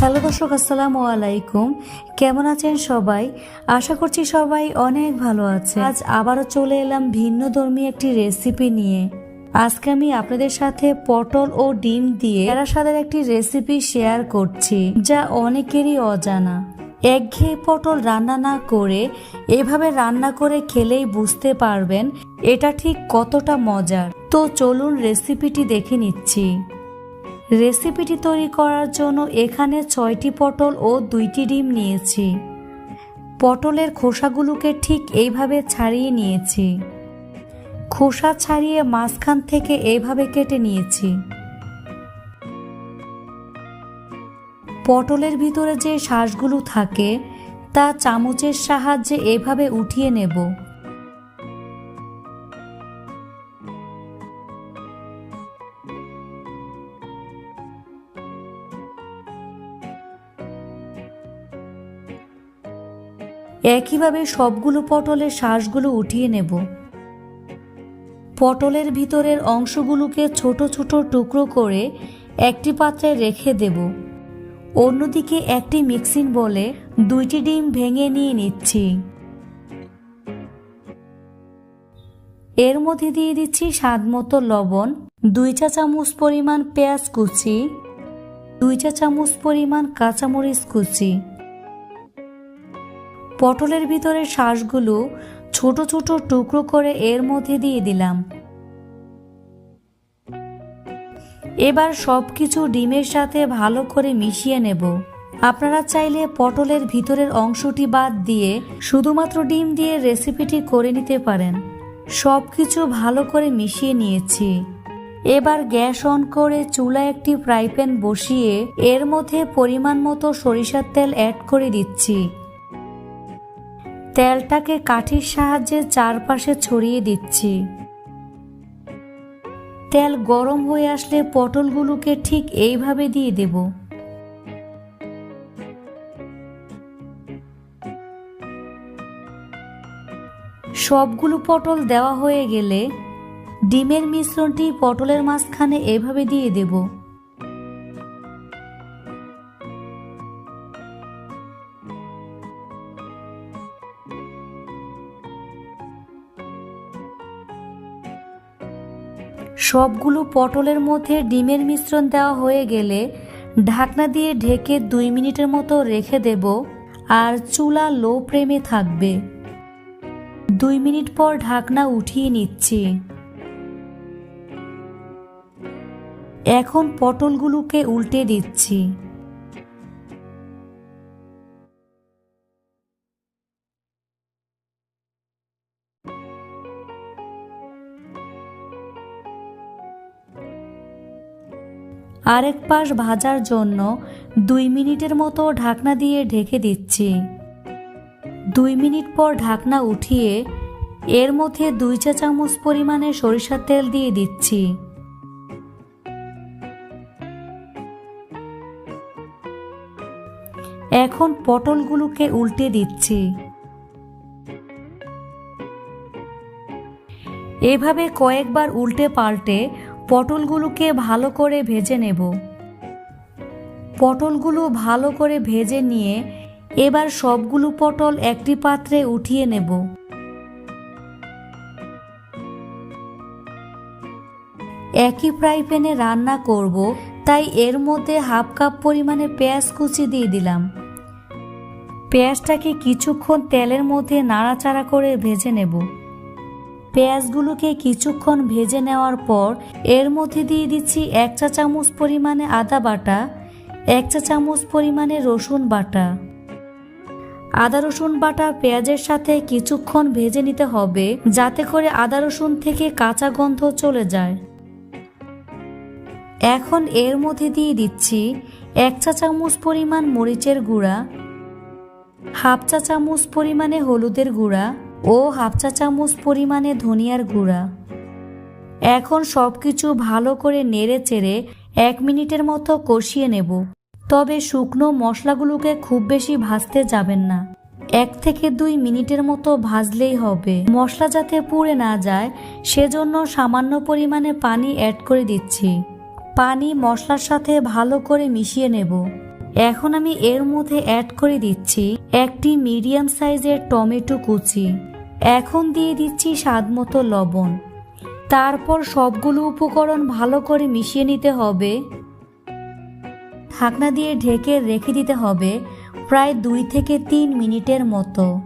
Hello দর্শক, আসসালামু আলাইকুম। কেমন আছেন সবাই? আশা করছি সবাই অনেক ভালো আছে আজ আবারও চলে এলাম ভিন্ন ধর্মী একটি রেসিপি নিয়ে। আজকে আমি আপনাদের সাথে পটল ও ডিম দিয়ে এরা স্বাদের একটি রেসিপি শেয়ার করছি, যা অনেকেরই অজানা। একঘেয়ে পটল রান্না না করে, এভাবে রান্না করে খেলেই বুঝতে পারবেন এটা ঠিক কতটা মজার। তো চলুন রেসিপিটি দেখে নিচ্ছি। রেসিপিটি তৈরি করার জন্য এখানে ছয়টি পটল ও দুইটি ডিম নিয়েছি। পটলের খোসাগুলোকে ঠিক এইভাবে ছাড়িয়ে নিয়েছি। খোসা ছাড়িয়ে মাঝখান থেকে এইভাবে কেটে নিয়েছি। পটলের ভিতরে যে শ্বাসগুলো থাকে, তা চামচের সাহায্যে এভাবে উঠিয়ে নেব। একইভাবে সবগুলো পটলের শ্বাসগুলো উঠিয়ে নেব। পটলের ভিতরের অংশগুলোকে ছোট ছোট টুকরো করে একটি পাত্রে রেখে দেব। অন্যদিকে একটি মিক্সিং বলে দুইটি ডিম ভেঙে নিয়ে নিচ্ছি। এর মধ্যে দিয়ে দিচ্ছি স্বাদ মতো লবণ, দুই চা চামচ পরিমাণ পেঁয়াজ কুচি, দুই চা চামচ পরিমাণ কাঁচামরিচ কুচি। পটলের ভিতরে শ্বাসগুলো ছোট ছোট টুকরো করে এর মধ্যে দিয়ে দিলাম। এবার সব কিছু ডিমের সাথে ভালো করে মিশিয়ে নেব। আপনারা চাইলে পটলের ভিতরের অংশটি বাদ দিয়ে শুধুমাত্র ডিম দিয়ে রেসিপিটি করে নিতে পারেন। সব কিছু ভালো করে মিশিয়ে নিয়েছি। এবার গ্যাস অন করে চুলা একটি ফ্রাই প্যান বসিয়ে এর মধ্যে পরিমাণ মতো সরিষার তেল অ্যাড করে দিচ্ছি। তেলটাকে কাঠির সাহায্যে চারপাশে ছড়িয়ে দিচ্ছি। তেল গরম হয়ে আসলে পটলগুলোকে ঠিক এইভাবে দিয়ে দেব। সবগুলো পটল দেওয়া হয়ে গেলে ডিমের মিশ্রণটি পটলের মাঝখানে এভাবে দিয়ে দেব। সবগুলো পটলের মধ্যে ডিমের মিশ্রণ দেওয়া হয়ে গেলে ঢাকনা দিয়ে ঢেকে দুই মিনিটের মতো রেখে দেব আর চুলা লো প্রেমে থাকবে। দুই মিনিট পর ঢাকনা উঠিয়ে নিচ্ছি। এখন পটলগুলোকে উল্টে দিচ্ছি। আরেক পাশ ভাজার জন্য দুই মিনিটের মতো ঢাকনা দিয়ে ঢেকে দিচ্ছি। দুই মিনিট পর ঢাকনা উঠিয়ে এর মধ্যে দুই চা চামচ পরিমাণে সরিষার তেল দিয়ে দিচ্ছি। এখন পটলগুলোকে উল্টে দিচ্ছি। এভাবে কয়েকবার উল্টে পাল্টে পটলগুলোকে ভালো করে ভেজে নেব। পটলগুলো ভালো করে ভেজে নিয়ে এবার সবগুলো পটল একটি পাত্রে উঠিয়ে নেব। একই ফ্রাই প্যানে রান্না করব, তাই এর মধ্যে হাফ কাপ পরিমাণে পেঁয়াজ কুচি দিয়ে দিলাম। পেঁয়াজটাকে কিছুক্ষণ তেলের মধ্যে নাড়াচাড়া করে ভেজে নেব। পেঁয়াজগুলোকে কিছুক্ষণ ভেজে নেওয়ার পর এর মধ্যে দিয়ে দিচ্ছি এক চা চামচ পরিমাণে আদা বাটা, এক চা চামচ পরিমাণে রসুন বাটা। আদা রসুন বাটা পেঁয়াজের সাথে কিছুক্ষণ ভেজে নিতে হবে যাতে করে আদা রসুন থেকে কাঁচা গন্ধ চলে যায়। এখন এর মধ্যে দিয়ে দিচ্ছি এক চা চামচ পরিমাণ মরিচের গুঁড়া, হাফ চা চামচ পরিমাণে হলুদের গুঁড়া ও হাফ চা চামচ পরিমাণে ধনিয়ার গুঁড়া। এখন সব কিছু ভালো করে নেড়ে চেড়ে এক মিনিটের মতো কষিয়ে নেব। তবে শুকনো মশলাগুলোকে খুব বেশি ভাজতে যাবেন না। এক থেকে দুই মিনিটের মতো ভাজলেই হবে। মশলা যাতে পুড়ে না যায়, সেজন্য সামান্য পরিমাণে পানি অ্যাড করে দিচ্ছি। পানি মশলার সাথে ভালো করে মিশিয়ে নেব। এখন আমি এর মধ্যে অ্যাড করে দিচ্ছি একটি মিডিয়াম সাইজের টমেটো কুচি। এখন দিয়ে দিচ্ছি স্বাদমতো লবণ। তারপর সবগুলো উপকরণ ভালো করে মিশিয়ে নিতে হবে। ঢাকনা দিয়ে ঢেকে রেখে দিতে হবে প্রায় দুই থেকে তিন মিনিটের মতো।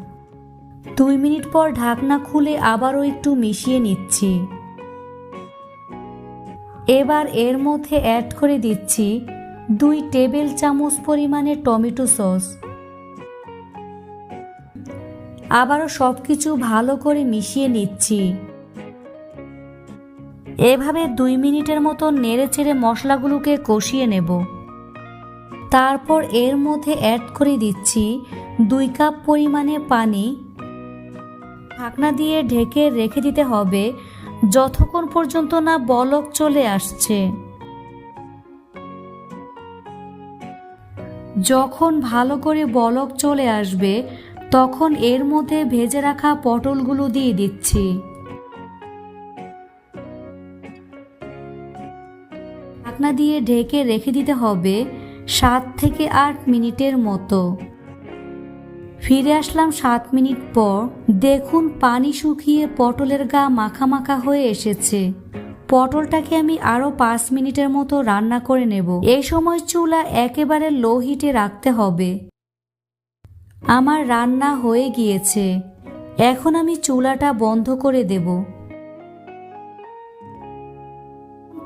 দুই মিনিট পর ঢাকনা খুলে আবারও একটু মিশিয়ে নিচ্ছি। এবার এর মধ্যে অ্যাড করে দিচ্ছি দুই টেবিল চামচ পরিমাণে টমেটো সস। আবারও সব কিছু ভালো করে মিশিয়ে নিচ্ছি। এভাবে দুই মিনিটের মতো নেড়ে চেড়ে মশলাগুলোকে কষিয়ে নেব। তারপর এর মধ্যে অ্যাড করে দিচ্ছি দুই কাপ পরিমাণে পানি। ঢাকনা দিয়ে ঢেকে রেখে দিতে হবে, যতক্ষণ পর্যন্ত না বলক চলে আসছে। যখন ভালো করে বলক চলে আসবে, তখন এর মধ্যে ভেজে রাখা পটলগুলো দিয়ে দিচ্ছি। ঢাকনা দিয়ে ঢেকে রেখে দিতে হবে সাত থেকে আট মিনিটের মতো। ফিরে আসলাম সাত মিনিট পর। দেখুন পানি শুকিয়ে পটলের গা মাখা মাখা হয়ে এসেছে। পটলটাকে আমি আরও পাঁচ মিনিটের মতো রান্না করে নেব। এই সময় চুলা একেবারে লো হিটে রাখতে হবে। আমার রান্না হয়ে গিয়েছে। এখন আমি চুলাটা বন্ধ করে দেব।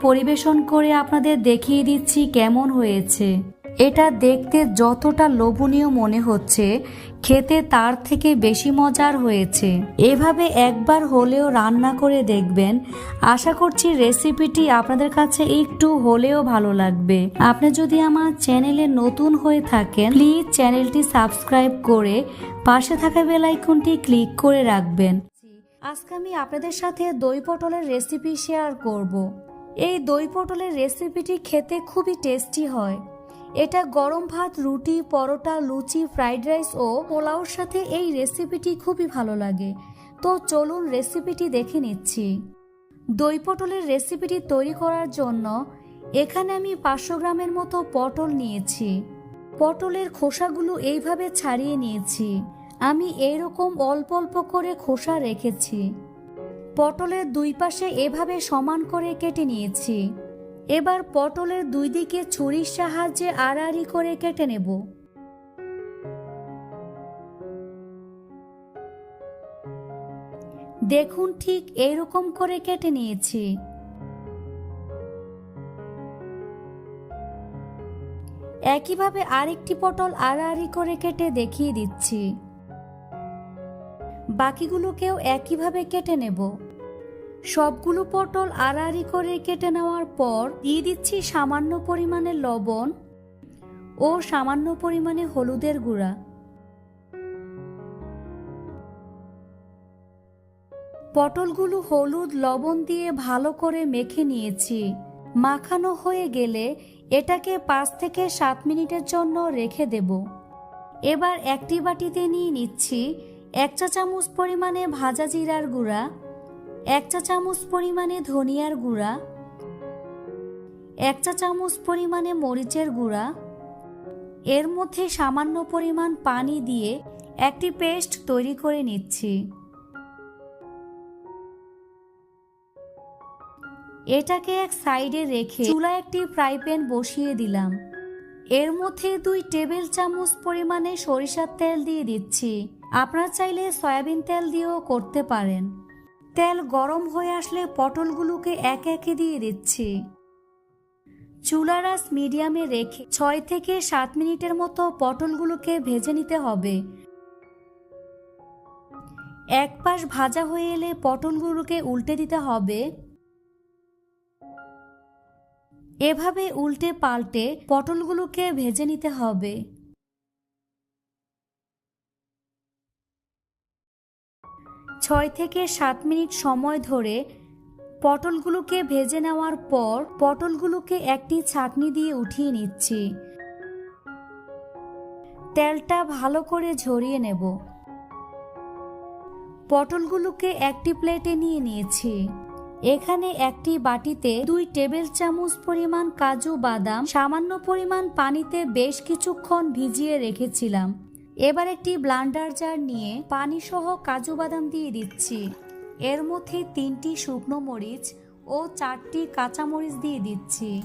পরিবেশন করে আপনাদের দেখিয়ে দিচ্ছি কেমন হয়েছে। এটা দেখতে যতটা লোভনীয় মনে হচ্ছে, খেতে তার থেকে বেশি মজার হয়েছে। এভাবে একবার হলেও রান্না করে দেখবেন। আশা করছি রেসিপিটি আপনাদের কাছে একটু হলেও ভালো লাগবে। আপনি যদি আমার চ্যানেলে নতুন হয়ে থাকেন, প্লিজ চ্যানেলটি সাবস্ক্রাইব করে পাশে থাকা বেল আইকনটি ক্লিক করে রাখবেন। আজকে আমি আপনাদের সাথে দই পটলের রেসিপি শেয়ার করব। এই দই পটলের রেসিপিটি খেতে খুবই টেস্টি হয়। এটা গরম ভাত, রুটি, পরোটা, লুচি, ফ্রাইড রাইস ও পোলাওর সাথে এই রেসিপিটি খুবই ভালো লাগে। তো চলুন রেসিপিটি দেখে নিচ্ছি। দই পটলের রেসিপিটি তৈরি করার জন্য এখানে আমি পাঁচশো গ্রামের মতো পটল নিয়েছি। পটলের খোসাগুলো এইভাবে ছাড়িয়ে নিয়েছি। আমি এইরকম অল্প অল্প করে খোসা রেখেছি। পটলের দুই পাশে এভাবে সমান করে কেটে নিয়েছি। এবার পটলের দুই দিকে ছুরির সাহায্যে আড়াআড়ি করে কেটে নেব। দেখুন ঠিক এইরকম করে কেটে নিয়েছি। একইভাবে আরেকটি পটল আড়াআড়ি করে কেটে দেখিয়ে দিচ্ছি। বাকিগুলোকেও একইভাবে কেটে নেব। সবগুলো পটল আড়াআড়ি করে কেটে নেওয়ার পর দিয়ে দিচ্ছি সামান্য পরিমাণে লবণ ও সামান্য পরিমাণে হলুদের গুঁড়া। পটলগুলো হলুদ লবণ দিয়ে ভালো করে মেখে নিয়েছি। মাখানো হয়ে গেলে এটাকে পাঁচ থেকে সাত মিনিটের জন্য রেখে দেব। এবার একটি বাটিতে নিয়ে নিচ্ছি এক চা চামচ পরিমাণে ভাজা জিরার গুঁড়া। এক চা চামচ পরিমাণে ধনিয়ার গুঁড়া এক চা চামচ পরিমাণে মরিচের গুঁড়া, এর মধ্যে সামান্য পরিমাণ পানি দিয়ে একটি পেস্ট তৈরি করে নিচ্ছি। এটাকে এক সাইডে রেখে চুলা একটি ফ্রাই প্যান বসিয়ে দিলাম। এর মধ্যে দুই টেবিল চামচ পরিমাণে সরিষার তেল দিয়ে দিচ্ছি। আপনারা চাইলে সয়াবিন তেল দিয়েও করতে পারেন। তেল গরম হয়ে আসলে পটলগুলোকে এক একে দিয়ে দিচ্ছি। চুলার আঁচ মিডিয়ামে রেখে ছয় থেকে সাত মিনিটের মতো পটলগুলোকে ভেজে নিতে হবে। এক পাশ ভাজা হয়ে এলে পটলগুলোকে উল্টে দিতে হবে। এভাবে উল্টে পাল্টে পটলগুলোকে ভেজে নিতে হবে। ছয় থেকে সাত মিনিট সময় ধরে পটলগুলোকে ভেজে নেওয়ার পর পটলগুলোকে একটি ছাঁকনি দিয়ে উঠিয়ে নিচ্ছি। তেলটা ভালো করে ঝরিয়ে নেব। পটলগুলোকে একটি প্লেটে নিয়ে নিয়েছি। এখানে একটি বাটিতে দুই টেবিল চামচ পরিমাণ কাজু বাদাম, সামান্য পরিমাণ পানিতে বেশ কিছুক্ষণ ভিজিয়ে রেখেছিলাম। এবার একটি ব্লান্ডার জার নিয়ে পানি সহ কাজু বাদাম দিয়ে দিচ্ছি। এর মধ্যে তিনটি শুকনো মরিচ ও চারটি কাঁচা মরিচ দিয়ে দিচ্ছি।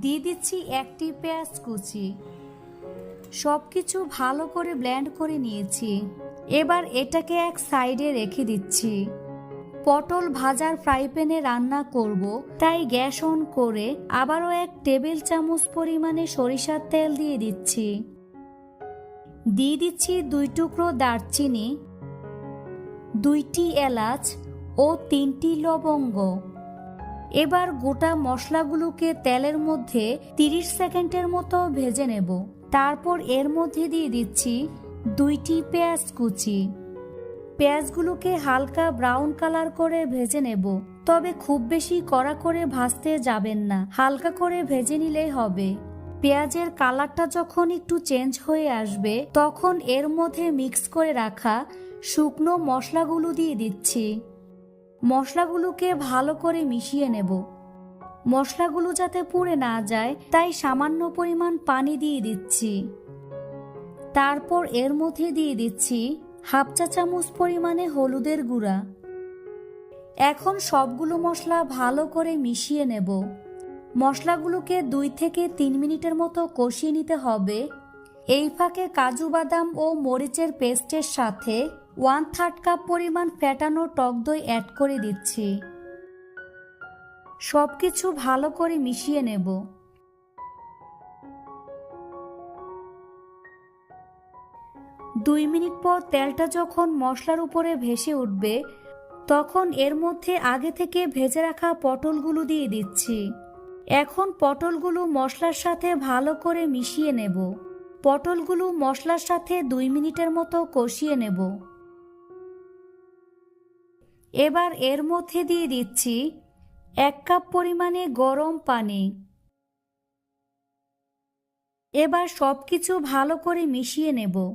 দিয়ে দিচ্ছি একটি পেঁয়াজ কুচি। সব কিছু ভালো করে ব্লেন্ড করে নিয়েছি। এবার এটাকে এক সাইডে রেখে দিচ্ছি। পটল ভাজার ফ্রাই প্যানে রান্না করব, তাই গ্যাস অন করে আবারও এক টেবিল চামচ পরিমাণে সরিষার তেল দিয়ে দিচ্ছি। দিয়ে দিচ্ছি দুই টুকরো দারচিনি, দুইটি এলাচ ও তিনটি লবঙ্গ। এবার গোটা মশলাগুলোকে তেলের মধ্যে 30 সেকেন্ডের মতো ভেজে নেব। তারপর এর মধ্যে দিয়ে দিচ্ছি দুইটি পেঁয়াজ কুচি। পেঁয়াজগুলোকে হালকা ব্রাউন কালার করে ভেজে নেব। তবে খুব বেশি কড়া করে ভাজতে যাবেন না। হালকা করে ভেজে নিলেই হবে। পেঁয়াজের কালারটা যখন একটু চেঞ্জ হয়ে আসবে, তখন এর মধ্যে মিক্স করে রাখা শুকনো মশলাগুলো দিয়ে দিচ্ছি। মশলাগুলোকে ভালো করে মিশিয়ে নেব। মশলাগুলো যাতে পুড়ে না যায়, তাই সামান্য পরিমাণ পানি দিয়ে দিচ্ছি। তারপর এর মধ্যে দিয়ে দিচ্ছি হাফ চা চামচ পরিমাণে হলুদের গুঁড়া। এখন সবগুলো মশলা ভালো করে মিশিয়ে নেব। মশলাগুলোকে দুই থেকে তিন মিনিটের মতো কষিয়ে নিতে হবে। এই ফাঁকে কাজু বাদাম ও মরিচের পেস্টের সাথে ওয়ান থার্ড কাপ পরিমাণ ফ্যাটানো টক দই অ্যাড করে দিচ্ছি। সব কিছু ভালো করে মিশিয়ে নেব। দুই মিনিট পর তেলটা যখন মশলার উপরে ভেসে উঠবে, তখন এর মধ্যে আগে থেকে ভেজে রাখা পটলগুলো দিয়ে দিচ্ছি। এখন পটলগুলো মশলার সাথে ভালো করে মিশিয়ে নেব। পটলগুলো মশলার সাথে দুই মিনিটের মতো কষিয়ে নেব। এবার এর মধ্যে দিয়ে দিচ্ছি এক কাপ পরিমাণে গরম পানি। এবার সব কিছু ভালো করে মিশিয়ে নেব।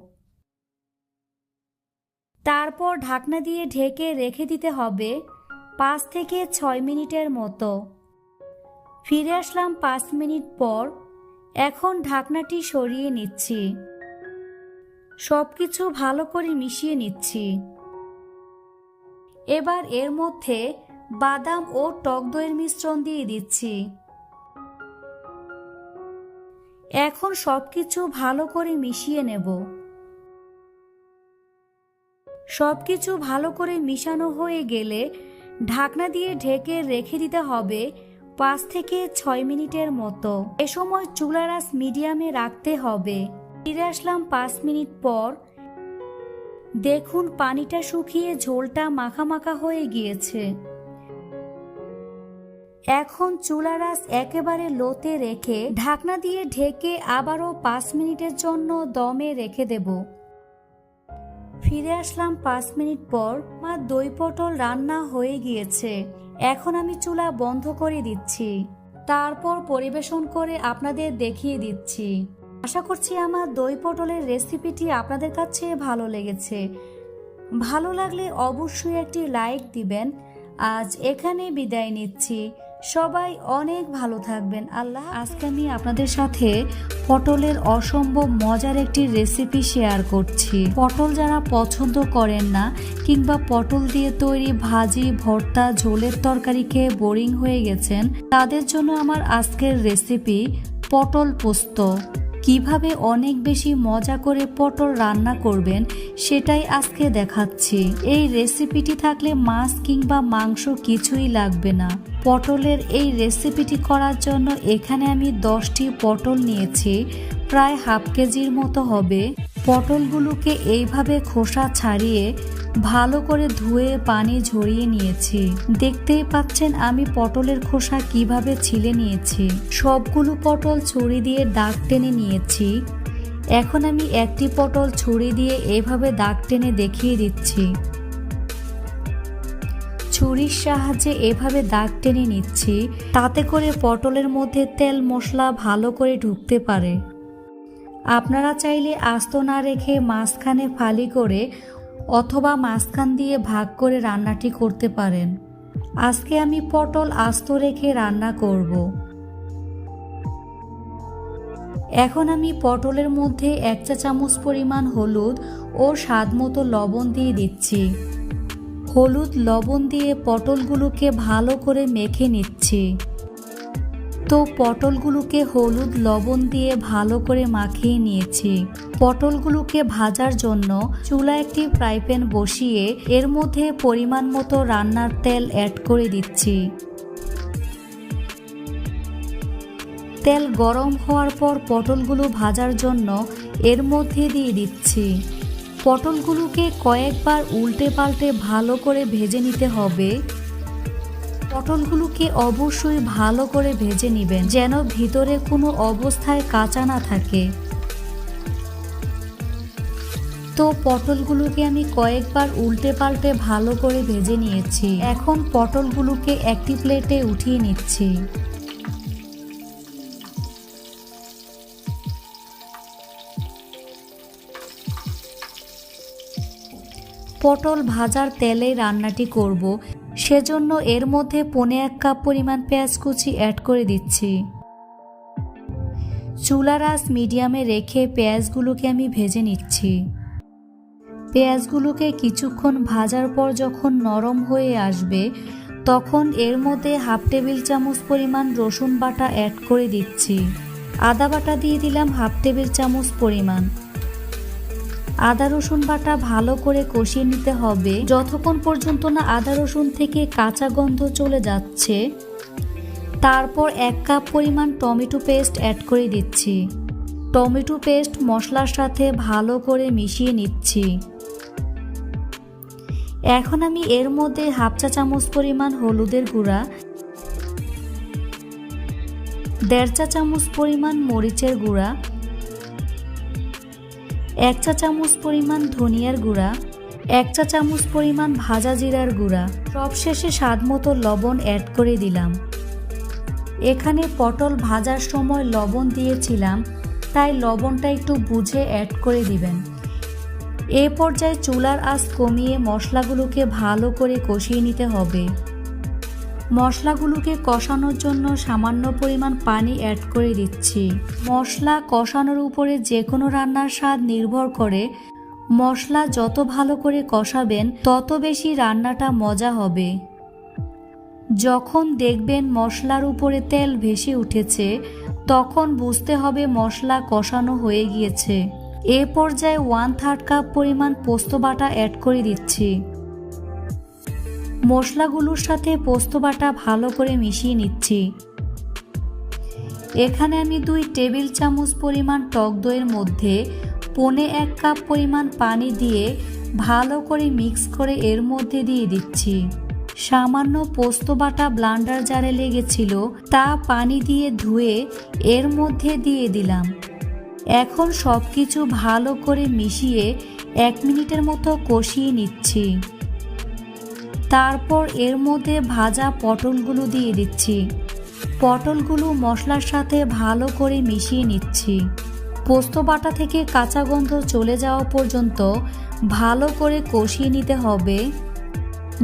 তারপর ঢাকনা দিয়ে ঢেকে রেখে দিতে হবে পাঁচ থেকে ছয় মিনিটের মতো। ফিরে আসলাম পাঁচ মিনিট পর। এখন ঢাকনাটি সরিয়ে নিচ্ছি। সব কিছু ভালো করে মিশিয়ে নিচ্ছি। এবার এর মধ্যে বাদাম ও টক দইয়ের মিশ্রণ দিয়ে দিচ্ছি। এখন সব কিছু ভালো করে মিশিয়ে নেব। সব কিছু ভালো করে মিশানো হয়ে গেলে ঢাকনা দিয়ে ঢেকে রেখে দিতে হবে পাঁচ থেকে ছয় মিনিটের মতো। এ সময় চুলার আঁচ মিডিয়ামে রাখতে হবে। ফিরে আসলাম পাঁচ মিনিট পর। দেখুন পানিটা শুকিয়ে ঝোলটা মাখা মাখা হয়ে গিয়েছে। এখন চুলার আঁচ একেবারে লোতে রেখে ঢাকনা দিয়ে ঢেকে আবারও পাঁচ মিনিটের জন্য দমে রেখে দেব। ফিরে আসলাম পাঁচ মিনিট পর। মা দই পটল রান্না হয়ে গিয়েছে। এখন আমি চুলা বন্ধ করে দিচ্ছি। তারপর পরিবেশন করে আপনাদের দেখিয়ে দিচ্ছি। আশা করছি আমার দই পটলের রেসিপিটি আপনাদের কাছে ভালো লেগেছে। ভালো লাগলে অবশ্যই একটি লাইক দিবেন। আজ এখানে বিদায় নিচ্ছি। সবাই অনেক ভালো থাকবেন। আল্লাহ আজকে আমি আপনাদের সাথে পটলের অসম্ভব মজার একটি রেসিপি শেয়ার করছি। পটল যারা পছন্দ করেন না, কিংবা পটল দিয়ে তৈরি ভাজি, ভর্তা, ঝোলের তরকারি খেয়ে বোরিং হয়ে গেছেন, তাদের জন্য আমার আজকের রেসিপি পটল পোস্ত। কীভাবে অনেক বেশি মজা করে পটল রান্না করবেন, সেটাই আজকে দেখাচ্ছি। এই রেসিপিটি থাকলে মাছ কিংবা মাংস কিছুই লাগবে না। পটলের এই রেসিপিটি করার জন্য এখানে আমি দশটি পটল নিয়েছি। প্রায় হাফ কেজির মতো হবে। পটলগুলোকে এইভাবে খোসা ছাড়িয়ে ভালো করে ধুয়ে পানি ঝরিয়ে নিয়েছি। দেখতেই পাচ্ছেন আমি পটলের খোসা কীভাবে ছিলে নিয়েছি। সবগুলো পটল ছুরি দিয়ে দাগ টেনে নিয়েছি। এখন আমি একটি পটল ছুরি দিয়ে এভাবে দাগ টেনে দেখিয়ে দিচ্ছি। ছুরির সাহায্যে এভাবে দাগ টেনে নিচ্ছি, তাতে করে পটলের মধ্যে তেল মশলা ভালো করে ঢুকতে পারে। আপনারা চাইলে আস্ত না রেখে মাঝখানে ফালি করে অথবা মাঝখান দিয়ে ভাগ করে রান্নাটি করতে পারেন। আজকে আমি পটল আস্ত রেখে রান্না করব। এখন আমি পটলের মধ্যে এক চা চামচ পরিমাণ হলুদ ও স্বাদ মতো লবণ দিয়ে দিচ্ছি। হলুদ লবণ দিয়ে পটলগুলোকে ভালো করে মেখে নিচ্ছি। তো পটলগুলোকে হলুদ লবণ দিয়ে ভালো করে মাখিয়ে নিয়েছি। পটলগুলোকে ভাজার জন্য চুলা একটি ফ্রাই প্যান বসিয়ে এর মধ্যে পরিমাণ মতো রান্নার তেল অ্যাড করে দিচ্ছি। তেল গরম হওয়ার পর পটলগুলো ভাজার জন্য এর মধ্যে দিয়ে দিচ্ছি। পটলগুলোকে কয়েকবার উল্টে পাল্টে ভালো করে ভেজে নিতে হবে। পটলগুলোকে অবশ্যই ভালো করে ভেজে নেবেন, যেন ভিতরে কোনো অবস্থায় কাঁচা না থাকে। তো পটলগুলোকে আমি কয়েকবার উল্টে পাল্টে ভালো করে ভেজে নিয়েছি। এখন পটলগুলোকে একটি প্লেটে উঠিয়ে নিচ্ছি। পটল ভাজার তেলে রান্নাটি করব, সেজন্য এর মধ্যে পনে এক কাপ পরিমাণ পেঁয়াজ কুচি অ্যাড করে দিচ্ছি। চুলার আঁচ মিডিয়ামে রেখে পেঁয়াজগুলোকে আমি ভেজে নিচ্ছি। পেঁয়াজগুলোকে কিছুক্ষণ ভাজার পর যখন নরম হয়ে আসবে, তখন এর মধ্যে হাফ টেবিল চামচ পরিমাণ রসুন বাটা অ্যাড করে দিচ্ছি। আদা বাটা দিয়ে দিলাম হাফ টেবিল চামচ পরিমাণ। আদা রসুন বাটা ভালো করে কষিয়ে নিতে হবে। যতক্ষণ পর্যন্ত না আদা রসুন থেকে কাঁচা গন্ধ চলে যাচ্ছে, তারপর এক কাপ পরিমাণ টমেটো পেস্ট অ্যাড করে দিচ্ছি। টমেটো পেস্ট মশলার সাথে ভালো করে মিশিয়ে নিচ্ছি। এখন আমি এর মধ্যে হাফ চা চামচ পরিমাণ হলুদের গুঁড়া, দেড় চা চামচ পরিমাণ মরিচের গুঁড়া এক চা চামচ পরিমাণ ধনিয়ার গুঁড়া, এক চা চামচ পরিমাণ ভাজা জিরার গুঁড়া, সবশেষে স্বাদ মতো লবণ অ্যাড করে দিলাম। এখানে পটল ভাজার সময় লবণ দিয়েছিলাম, তাই লবণটা একটু বুঝে অ্যাড করে দিবেন। এ পর্যায়ে চুলার আঁচ কমিয়ে মশলাগুলোকে ভালো করে কষিয়ে নিতে হবে। মশলাগুলোকে কষানোর জন্য সামান্য পরিমাণ পানি অ্যাড করে দিচ্ছি। মশলা কষানোর উপরে যে কোনো রান্নার স্বাদ নির্ভর করে। মশলা যত ভালো করে কষাবেন, তত বেশি রান্নাটা মজা হবে। যখন দেখবেন মশলার উপরে তেল ভেসে উঠেছে, তখন বুঝতে হবে মশলা কষানো হয়ে গিয়েছে। এ পর্যায়ে ওয়ান থার্ড কাপ পরিমাণ পোস্ত বাটা অ্যাড করে দিচ্ছি। মশলাগুলোর সাথে পোস্ত বাটা ভালো করে মিশিয়ে নিচ্ছি। এখানে আমি দুই টেবিল চামচ পরিমাণ টক দইয়ের মধ্যে পনে এক কাপ পরিমাণ পানি দিয়ে ভালো করে মিক্স করে এর মধ্যে দিয়ে দিচ্ছি। সামান্য পোস্ত বাটা ব্লান্ডার জারে লেগেছিল, তা পানি দিয়ে ধুয়ে এর মধ্যে দিয়ে দিলাম। এখন সব কিছু ভালো করে মিশিয়ে এক মিনিটের মতো কষিয়ে নিচ্ছি। তারপর এর মধ্যে ভাজা পটলগুলো দিয়ে দিচ্ছি। পটলগুলো মশলার সাথে ভালো করে মিশিয়ে নিচ্ছি। পোস্ত বাটা থেকে কাঁচা গন্ধ চলে যাওয়া পর্যন্ত ভালো করে কষিয়ে নিতে হবে।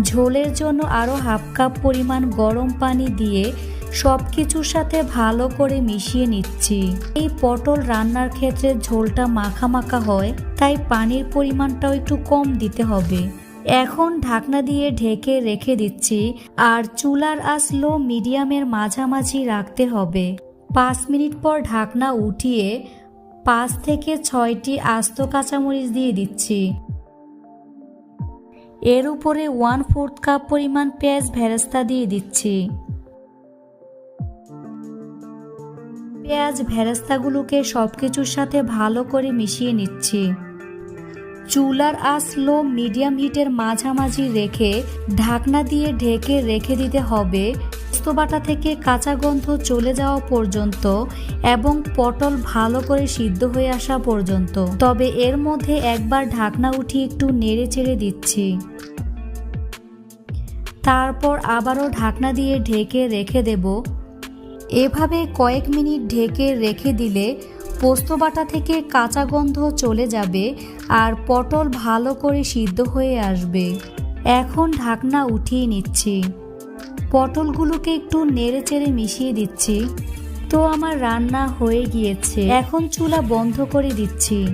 ঝোলের জন্য আরও হাফ কাপ পরিমাণ গরম পানি দিয়ে সব কিছুর সাথে ভালো করে মিশিয়ে নিচ্ছি। এই পটল রান্নার ক্ষেত্রে ঝোলটা মাখা মাখা হয়, তাই পানির পরিমাণটাও একটু কম দিতে হবে। এখন ঢাকনা দিয়ে ঢেকে রেখে দিচ্ছি, আর চুলার আঁচ লো মিডিয়ামের মাঝামাঝি রাখতে হবে। পাঁচ মিনিট পর ঢাকনা উঠিয়ে পাঁচ থেকে ছয়টি আস্ত কাঁচামরিচ দিয়ে দিচ্ছি। এর উপরে ওয়ান ফোর্থ কাপ পরিমাণ পেঁয়াজ ভেরেস্তা দিয়ে দিচ্ছি। পেঁয়াজ ভেরেস্তাগুলোকে সব কিছুর সাথে ভালো করে মিশিয়ে নিচ্ছি। চুলার আঁচ লো মিডিয়াম হিটের মাঝামাঝি রেখে ঢাকনা দিয়ে ঢেকে রেখে দিতে হবে। পোস্তবাটা থেকে কাঁচা গন্ধ চলে যাওয়া পর্যন্ত এবং পটল ভালো করে সিদ্ধ হয়ে আসা পর্যন্ত। তবে এর মধ্যে একবার ঢাকনা উঠিয়ে একটু নেড়ে চেড়ে দিচ্ছি। তারপর আবারও ঢাকনা দিয়ে ঢেকে রেখে দেব। এভাবে কয়েক মিনিট ঢেকে রেখে দিলে পোস্ত বাটা থেকে কাঁচা গন্ধ চলে যাবে আর পটল ভালো করে সিদ্ধ হয়ে আসবে। এখন ঢাকনা উঠিয়ে নিচ্ছি। পটলগুলোকে একটু নেড়ে চেড়ে মিশিয়ে দিচ্ছি। তো আমার রান্না হয়ে গিয়েছে। এখন চুলা বন্ধ করে দিচ্ছি।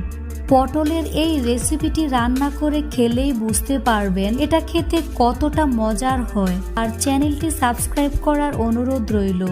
পটলের এই রেসিপিটি রান্না করে খেলেই বুঝতে পারবেন এটা খেতে কতটা মজার হয়। আর চ্যানেলটি সাবস্ক্রাইব করার অনুরোধ রইল।